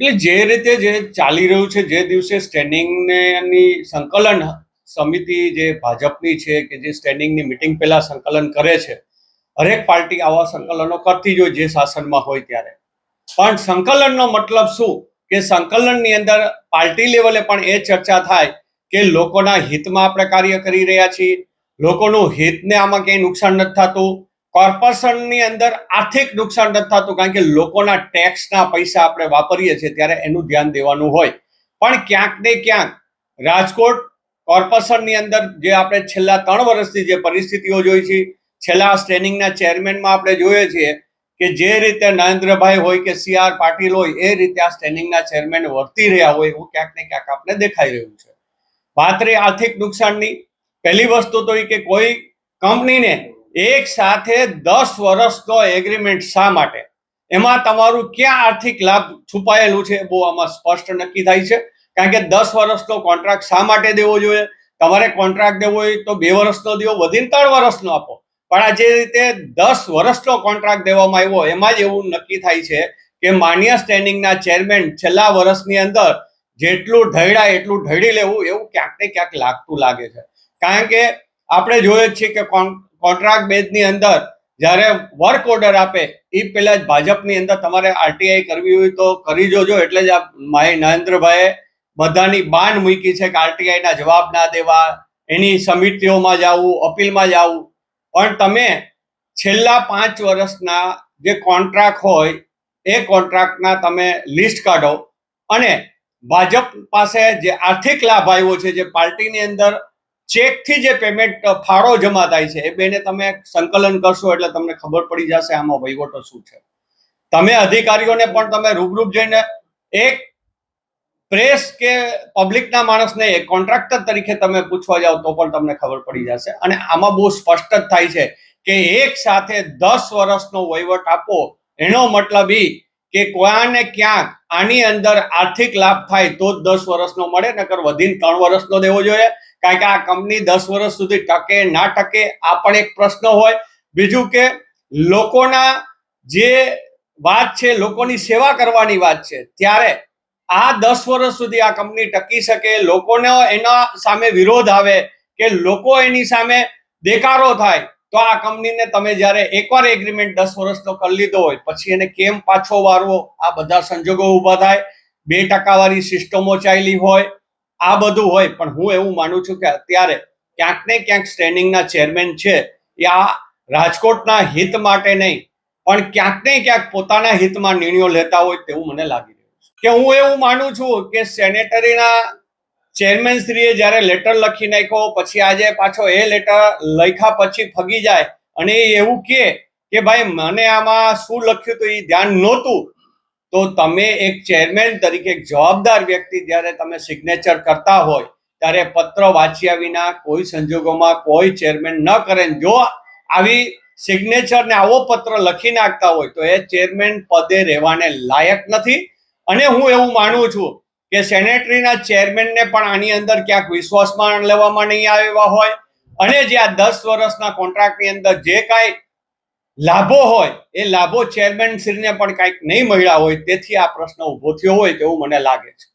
એટલે જે રીતે જે ચાલી રહ્યું છે, જે દિવસે સ્ટેન્ડિંગની સંકલન સમિતિ જે ભાજપની છે કે જે સ્ટેન્ડિંગની મિટિંગ પહેલા સંકલન કરે છે, હરેક પાર્ટી આવા સંકલનો કરતી જ હોય જે શાસનમાં હોય ત્યારે. પણ સંકલનનો મતલબ શું? કે સંકલનની અંદર પાર્ટી લેવલે પણ એ ચર્ચા થાય કે લોકોના હિતમાં આપણે કાર્ય કરી રહ્યા છીએ, લોકોનું હિતને આમાં ક્યાંય નુકસાન નથી થતું કોર્પોરેશનની અંદર આર્થિક નુકસાન નથી થતું, કારણ કે લોકોના ટેક્સના પૈસા આપણે વાપરીએ છીએ ત્યારે એનું ધ્યાન દેવાનું હોય. પણ ક્યાંક ને ક્યાંક રાજકોટ કોર્પોરેશનની અંદર જે આપણે છેલ્લા ત્રણ વર્ષથી જે પરિસ્થિતિઓ જોઈ છે, છેલ્લા સ્ટેન્ડિંગના ચેરમેનમાં આપણે જોઈએ છીએ કે જે રીતે નરેન્દ્રભાઈ હોય કે સી આર પાટીલ હોય, એ રીતે આ સ્ટેન્ડિંગના ચેરમેન વર્તી રહ્યા હોય એવું ક્યાંક ને ક્યાંક આપણે દેખાઈ રહ્યું છે. વાત રહી આર્થિક નુકસાનની, પહેલી વસ્તુ તો એ કે કોઈ કંપનીને એક સાથે દસ વર્ષનો એગ્રીમેન્ટ શા માટે? એમાં તમારું ક્યાં આર્થિક લાભ છુપાયેલું છે બહુ આમાં સ્પષ્ટ નક્કી થાય છે. કારણ કે દસ વર્ષનો કોન્ટ્રાક્ટ શા માટે દેવો જોઈએ? તમારે કોન્ટ્રાક્ટ દેવો હોય તો બે વર્ષનો દેવો, વધીને ત્રણ વર્ષનો આપો. પણ આ જે રીતે દસ વર્ષનો કોન્ટ્રાક્ટ દેવામાં આવ્યો, એમાં જ એવું નક્કી થાય છે કે માન્ય સ્ટેન્ડિંગના ચેરમેન છેલ્લા વર્ષની અંદર જેટલું ઢળ્યા એટલું ઢળી લેવું એવું ક્યાંક ને ક્યાંક લાગતું લાગે છે. કારણ કે આપણે જોઈએ છીએ કે કોન્ટ્રાક્ટ બેઝની અંદર જ્યારે વર્ક ઓર્ડર આપે એ પહેલા જ ભાજપની અંદર તમારે આરટીઆઈ કરવી હોય તો કરી જોજો, એટલે જ આ માય નરેન્દ્રભાઈએ બધાની બાન મૂકી છે કે આરટીઆઈના જવાબ ના દેવા, એની સમિતિઓમાં જવું, અપીલમાં જવું. પણ તમે છેલ્લા પાંચ વર્ષના જે કોન્ટ્રાક્ટ હોય, એ કોન્ટ્રાક્ટના તમે લિસ્ટ કાઢો. અને ભાજપ પાસે જે આર્થિક લાભ આવ્યો છે, જે પાર્ટીની અંદર ચેકથી જે પેમેન્ટ ફાળો જમા થાય છે, એ બેને તમે સંકલન કરશો એટલે તમને ખબર પડી જશે આમાં વહીવટો શું છે. તમે અધિકારીઓને પણ તમે રૂબરૂપ જઈને એક પ્રેસ કે પબ્લિકના માણસને એક કોન્ટ્રાક્ટર તરીકે તમે પૂછવા જાઓ તો પણ તમને ખબર પડી જશે. અને આમાં બહુ સ્પષ્ટ જ થાય છે કે એક સાથે દસ વર્ષનો વહીવટ આપો. એનો મતલબ એ કે ક્યાં ક્યાંક આની અંદર આર્થિક લાભ થાય તો જ દસ વર્ષનો મળે, નકર વધીને ત્રણ વર્ષનો દેવો જોઈએ. કારણ કે આ કંપની દસ વર્ષ સુધી ટકે, ના ટકે, આ પણ એક પ્રશ્ન હોય. બીજું કે લોકોના જે વાત છે, લોકોની સેવા કરવાની વાત છે, ત્યારે આ દસ વર્ષ સુધી આ કંપની ટકી શકે, લોકોનો એના સામે વિરોધ આવે કે લોકો એની સામે દેકારો થાય, તો આ કંપનીને તમે જ્યારે એકવાર એગ્રીમેન્ટ દસ વર્ષનો કરી લીધો હોય, પછી એને કેમ પાછો વારવો? આ બધા સંજોગો ઊભા થાય. બે ટકાવાળી સિસ્ટમો ચાલી હોય. આ બધું હોય, પણ હું એવું માનું છું કે અત્યારે ક્યાંક ને ક્યાંક સ્ટેન્ડિંગના ચેરમેન છે, એ આ રાજકોટના હિત માટે નહીં, પણ ક્યાંક ને ક્યાંક પોતાના હિતમાં નિર્ણયો લેતા હોય તેવું મને લાગી રહ્યું છે. કે હું એવું માનું છું કે સેનેટરીના ચેરમેન શ્રીએ જ્યારે લેટર લખી નાખ્યો, પછી આજે પાછો એ લેટર લખ્યા પછી ફગી જાય, અને એ એવું કે ભાઈ, મને આમાં શું લખ્યું તો એ ધ્યાન નહોતું તો તમે એક ચેરમેન તરીકે એક જવાબદાર વ્યક્તિ જ્યારે તમે સિગ્નેચર કરતા હોય, ત્યારે પત્ર વાંચ્યા વિના કોઈ સંજોગોમાં કોઈ ચેરમેન ન કરે. જો આવી સિગ્નેચર ને આવો પત્ર લખી નાખતા હોય, તો એ ચેરમેન પદે રહેવાને લાયક નથી. અને હું એવું માનું છું કે સેનેટરીના ચેરમેનને પણ આની અંદર ક્યાંક વિશ્વાસમાં લેવામાં નહીં આવ્યા હોય. અને જે આ દસ વર્ષના કોન્ટ્રાક્ટની અંદર જે કાંઈ લાભો હોય, એ લાભો ચેરમેન શ્રીને પણ કાંઈક નહીં મળ્યા હોય, તેથી આ પ્રશ્ન ઊભો થયો હોય તેવું મને લાગે છે.